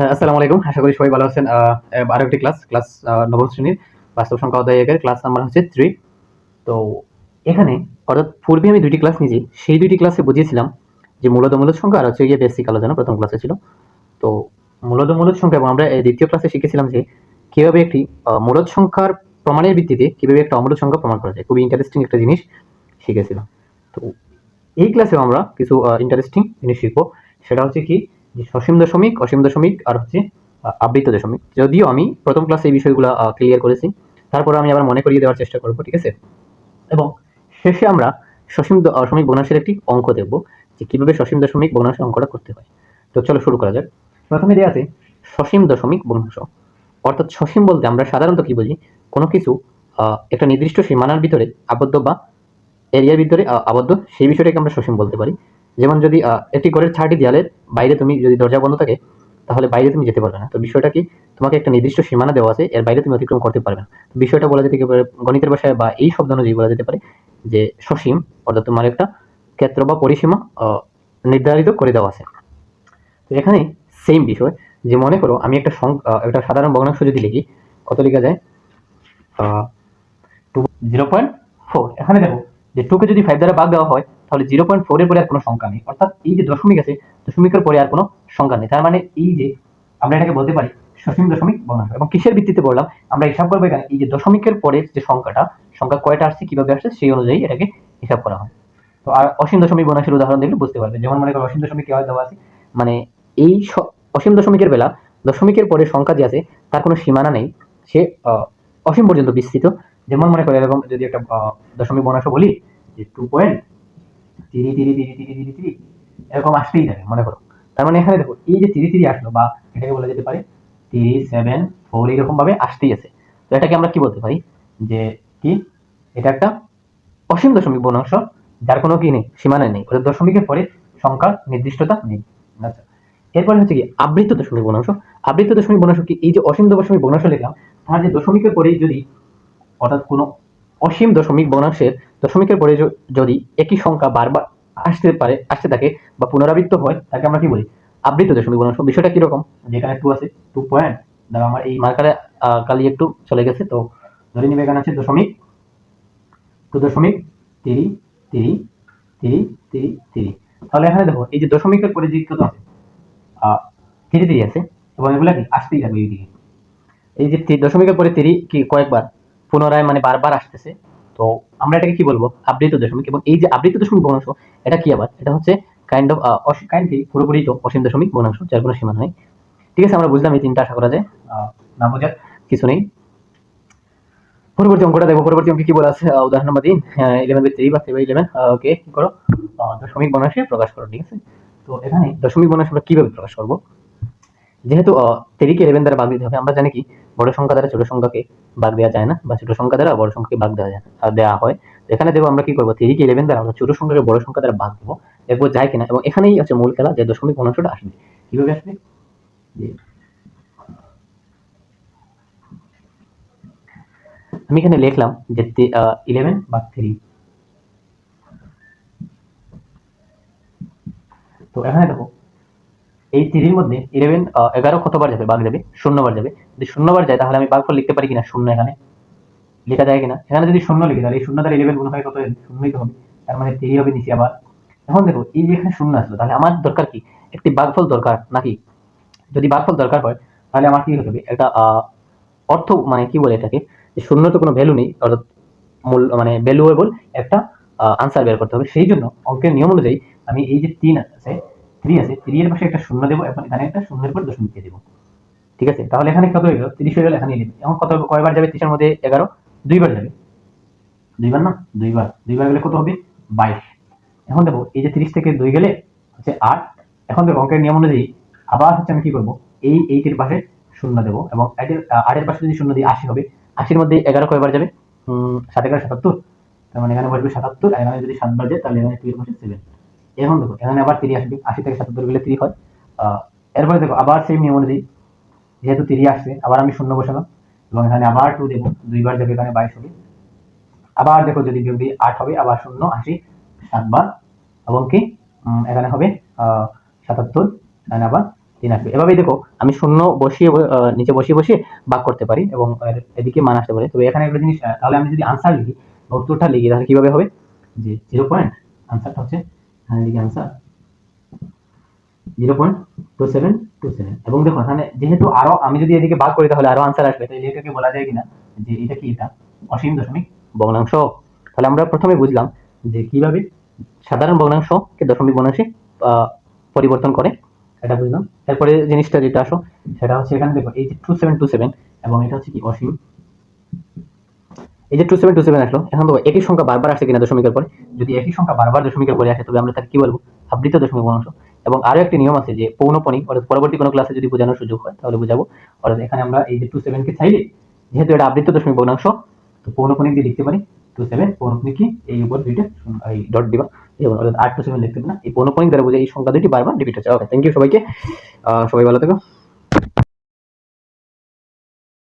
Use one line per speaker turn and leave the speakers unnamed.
হ্যাঁ, আসসালামু আলাইকুম। আশা করি সবাই ভালো আছেন। আরও একটি ক্লাস ক্লাস নবম শ্রেণির বাস্তব সংখ্যা অধ্যায় একের ক্লাস নাম্বার হচ্ছে থ্রি তো এখানে অর্থাৎ পূর্বে আমি দুইটি ক্লাস নিয়েছি সেই দুইটি ক্লাসে বুঝিয়েছিলাম যে মূলত মূলত সংখ্যা আর হচ্ছে গিয়ে বেসিক আলোচনা প্রথম ক্লাসে ছিল। তো মূলত মূলত সংখ্যা এবং আমরা দ্বিতীয় ক্লাসে শিখেছিলাম যে কীভাবে একটি মূলত সংখ্যার প্রমাণের ভিত্তিতে কীভাবে একটা অমূলত সংখ্যা প্রমাণ করা যায়। খুবই ইন্টারেস্টিং একটা জিনিস শিখেছিলাম। তো এই ক্লাসেও আমরা কিছু ইন্টারেস্টিং জিনিস শিখব। সেটা হচ্ছে কি সসীম দশমিক, অসীম দশমিক আর হচ্ছে আবৃত দশমিক। যদিও আমি প্রথম ক্লাসে এই বিষয়গুলো ক্লিয়ার করেছি। তারপর আমি আবার মনে করিয়ে দেওয়ার চেষ্টা করব, ঠিক আছে? এবং শেষে আমরা সসীম দশমিক ভগ্নাংশের একটি অঙ্ক দেখব, যে কীভাবে সসীম দশমিক ভগ্নাংশের অঙ্কটা করতে হয়। তো চলো শুরু করা যাক। প্রথমে দেওয়া আছে, সসীম দশমিক ভগ্নাংশ অর্থাৎ সসীম বলতে আমরা সাধারণত কি বুঝি? কোনো কিছু একটা নির্দিষ্ট সীমানার ভিতরে আবদ্ধ বা এরিয়ার ভিতরে আবদ্ধ, সেই বিষয়টাকে আমরা সসীম বলতে পারি। যেমন যদি একটি ঘরের ছাড়টি দেয়ালের বাইরে তুমি যদি দরজা বন্ধ থাকে, তাহলে বাইরে তুমি যেতে পারবে না। তো বিষয়টা কি? তোমাকে একটা নির্দিষ্ট সীমানা দেওয়া আছে, এর বাইরে তুমি অতিক্রম করতে পারবে না। তো বিষয়টা বলা যেতে পারে, গণিতের ভাষায় বা এই শব্দ অনুযায়ী বলা যেতে পারে যে সসীম, অর্থাৎ তোমার একটা ক্ষেত্র বা পরিসীমা নির্ধারিত করে দেওয়া আছে। তো এখানে সেম বিষয়, যে মনে করো আমি একটা একটা সাধারণ ভগ্নাংশ যদি লিখি, কত লেখা যায়? টু জিরো পয়েন্ট ফোর এখানে দেখো যে টুকে যদি ফাইভ দ্বারা ভাগ দেওয়া হয়, তাহলে জিরো পয়েন্ট ফোরের পরে আর কোনো সংখ্যা নেই। অর্থাৎ এই যে দশমিক আছে, দশমিকের পরে আর কোনো সংখ্যা নেই। তার মানে এই যে আমরা এটাকে বলতে পারি সসীম দশমিক ভগ্নাংশ এবং কিসের ভিত্তিতে বললাম? আমরা হিসাব করব এখানে এই যে দশমিকের পরের যে সংখ্যাটা, সংখ্যা কয়টা আসছে, কীভাবে আসছে, সেই অনুযায়ী এটাকে হিসাব করা হয়। তো আর অসীম দশমিক ভগ্নাংশের উদাহরণ দেখলে বুঝতে পারবে। যেমন মনে করো, অসীম দশমিক কেউ দেওয়া আছে? মানে এই অসীম দশমিকের বেলা দশমিকের পরে সংখ্যা যে আছে, তার কোনো সীমানা নেই। সে অসীম পর্যন্ত বিস্তৃত। যেমন মনে করো, এরকম যদি একটা দশমিক ভগ্নাংশ বলি, যে টু পয়েন্ট তিরি তিরি তিরি তিরি তিরি তিরি, এরকম আসতেই থাকে, মনে করো। তার মানে এখানে দেখো, এই যে তিরি তিরি আসলো, বা এটাকে বলা যেতে পারে তিরি সেভেন ফোর এরকম ভাবে আসতেই আছে। তো এটাকে আমরা কি বলতে পারি? যে কি? এটা একটা অসীম দশমিক বনাংশ যার কোনো কি নেই, সীমানা নেই। অর্থাৎ দশমিকের পরে সংখ্যার নির্দিষ্টতা নেই। আচ্ছা। এরপরে হচ্ছে কি আবৃত দশমিক বনাংশ আবৃত দশমিক ভগ্নাংশ কি? এই যে অসীম দশমিক ভগ্নাংশ লিখলাম, তার যে দশমিকের পরেই যদি অর্থাৎ কোনো অসীম দশমিক ভগ্নাংশের দশমিকের পরে যদি একই সংখ্যা বারবার আসতে পারে, আসতে থাকে বা পুনরাবৃত্ত হয়, তাকে আমরা কি বলি? আবৃত দশমিক ভগ্নাংশ বিষয়টা কীরকম? যেখানে টু আছে টু পয়েন্ট দেখো আমার এই মার্কারে কালি একটু চলে গেছে, তো ধরে নিবে এখানে আছে দশমিক। টু দশমিক তিরি তিরি তিরি তিরি তিরি তাহলে এখানে দেখো, এই যে দশমিকের পরে যে কত আছে তিরি তিরি আছে, এবং এগুলা কি? আসতেই থাকবে এইদিকে। এই যে দশমিকের পরে তিরি কি কয়েকবার? পুনরায় মানে বারবার আসতেছে। তো আমরা এটাকে কি বলব? আবৃত দশমিক এবং এই যে আবৃত দশমিক ভগ্নাংশ এটা কি আবার? এটা হচ্ছে কাইন্ড অফ কাইন্ড কি পুরোপুরি তো অসীম দশমিক ভগ্নাংশ যার কোনো সীমা নেই। ঠিক আছে, আমরা বুঝলাম এই তিনটা, আশা করা যায়। না বোঝার কিছু নেই। পরবর্তী অঙ্কটা দেখো পরবর্তী অঙ্কে কি বলা আছে? উদাহরণ নম্বর তিন। ইলেভেন বাই থ্রি বা থ্রি বাই ইলেভেন ওকে কি করো? দশমিক ভগ্নাংশে প্রকাশ করো, ঠিক আছে? তো এখানে দশমিক ভগ্নাংশ আমরা কীভাবে প্রকাশ করব? যেহেতু তেরিকে ইলেভেন দ্বারা ভাগ দিতে হবে, আমরা জানি কি, বড় সংখ্যা দ্বারা ছোট সংখ্যাকে ভাগ দেওয়া যায় না, বা ছোট সংখ্যা দ্বারা বড় সংখ্যাকে ভাগ দেওয়া যায় দেওয়া হয়। এখানে দেবো আমরা কি করব, তেরিকে ইলেভেন দ্বারা আমরা ছোট সংখ্যাকে বড় সংখ্যা দ্বারা ভাগ দেবো দেখব যায় কিনা, এবং এখানেই হচ্ছে মূল খেলা, যে দশমিক ভগ্নাংশটা আসবে। কীভাবে আসবে? আমি এখানে লিখলাম যে ইলেভেন বা থ্রি তো এখানে দেখো এই তিরির মধ্যে ইলেভেন এগারো কতবার যাবে? বাঘ যাবে, শূন্যবার যাবে। যদি শূন্যবার যায়, তাহলে আমি বাঘফল লিখতে পারি কিনা? শূন্য এখানে। লেখা যায় কিনা? এখানে যদি শূন্য লিখি, তাহলে এই শূন্য দ্বারা ইলেভেন গুণ হয় কত? শূন্যই হবে। তার মানে তিরি হবে নিচে আবার। এখন দেখো, এই যে এখানে শূন্য আসলো, তাহলে আমার দরকার কি? একটি বাঘফল দরকার নাকি? যদি বাঘফল দরকার হয়, তাহলে আমার কি হবে? একটা অর্থ মানে কি বলে এটাকে? যে শূন্য তো কোনো ভ্যালু নেই, অর্থাৎ মূল মানে ভ্যালুয়েবল একটা আনসার বের করতে হবে। সেই জন্য অঙ্কের নিয়ম অনুযায়ী আমি এই যে তিন আছে থ্রি আছে থ্রি এর পাশে একটা শূন্য দেবো এবং এখানে একটা শূন্যের পর দশমিক দিয়ে দেবো। ঠিক আছে? তাহলে এখানে কত হয়ে গেল? তিরিশ হয়ে গেল, এখানে ইলেভেন এখন কত কয়বার যাবে? তিরিশের মধ্যে এগারো। দুইবার যাবে। দুইবার না? দুইবার। দুইবার গেলে কত হবে? বাইশ। এখন দেখো, এই যে তিরিশ থেকে দুই গেলে হচ্ছে আট। এখন দেখো, অঙ্কের নিয়ম অনুযায়ী আবার হচ্ছে আমি কি করব? এই এইটের পাশে শূন্য দেবো এবং আটের পাশে যদি শূন্য দিই আশি হবে, আশির মধ্যে এগারো কয়বার যাবে? সাত এগারো সাতাত্তর। তার মানে এখানে বসবে সাতাত্তর এখানে যদি সাতবার যায়, তাহলে এখানে টু এর পাশে সেভেন এখন দেখো, এখানে আবার তিরি আসবে, আশি থেকে সাতাত্তর গেলে তিরি হয়। এরপরে দেখো, আবার সেই নিয়ম অনুযায়ী, যেহেতু তিরি আসছে, আবার আমি শূন্য বসালাম, এবং এখানে আবার টু দেবো, দুইবার যাবে এখানে বাইশ হবে। আবার দেখো, যদি বিয়োগ আট হবে, আবার শূন্য, আশি, সাতবার, এবং কি এখানে হবে সাতাত্তর, এখানে আবার তিন আসবে। এভাবেই দেখো, আমি শূন্য বসিয়ে নিচে বসিয়ে বসিয়ে ভাগ করতে পারি, এবং এদিকে মান আসতে পারে। তবে এখানে একটা জিনিস তাহলে আমি যদি আনসার লিখি, উত্তরটা লিখি, তাহলে কীভাবে হবে? যে জিরো পয়েন্ট আনসারটা হচ্ছে এখানে লিখি answer. Zero point two seven two seven এবং দেখো এখানে যেহেতু আরও আমি যদি এদিকে ভাগ করি, তাহলে আরও আনসার আসবে। তাহলে এটাকে বলা যায় কিনা? যে এটা কি এটা? অসীম দশমিক ভগ্নাংশ। তাহলে আমরা প্রথমে বুঝলাম যে কীভাবে সাধারণ ভগ্নাংশকে দশমিক ভগ্নাংশে পরিবর্তন করে। এটা বুঝলাম। তারপরে জিনিসটা যেটা আসো, সেটা হচ্ছে এখানে দেখো, এই যে টু সেভেন টু সেভেন এবং এটা হচ্ছে কি? অসীম এই যে টু সেভেন টু সেভেন আসলো, এখন তো একই সংখ্যা বারবার আসে কিনা দশমিকের পরে। যদি একই সংখ্যা বারবার দশমিকের পরে আসে, তবে আমরা তাকে কি বলব? আবৃত দশমিক ভগ্নাংশ এবং আরও একটি নিয়ম আছে যে পৌনপণিক অর্থাৎ পরবর্তী কোনো ক্লাসে যদি বোঝানোর সুযোগ হয়, তাহলে বোঝাবো। অর্থাৎ এখানে আমরা এই যে টু সেভেনকে চাইলে যেহেতু এটা আবৃত দশমিক ভগ্নাংশ তো পৌনপণিক দিয়ে লিখতে পারি। টু সেভেন পৌনপণিক কি এই উপর দুইটা এই ডট দিবা। এবং অর্থাৎ আট টু সেভেন লিখতে পারি না। এই পৌনপণিক দ্বারা বোঝায় এই সংখ্যা দুটি বারবার রিপিট হচ্ছে। ওকে থ্যাংক ইউ সবাইকে। সবাই ভালো থেকো।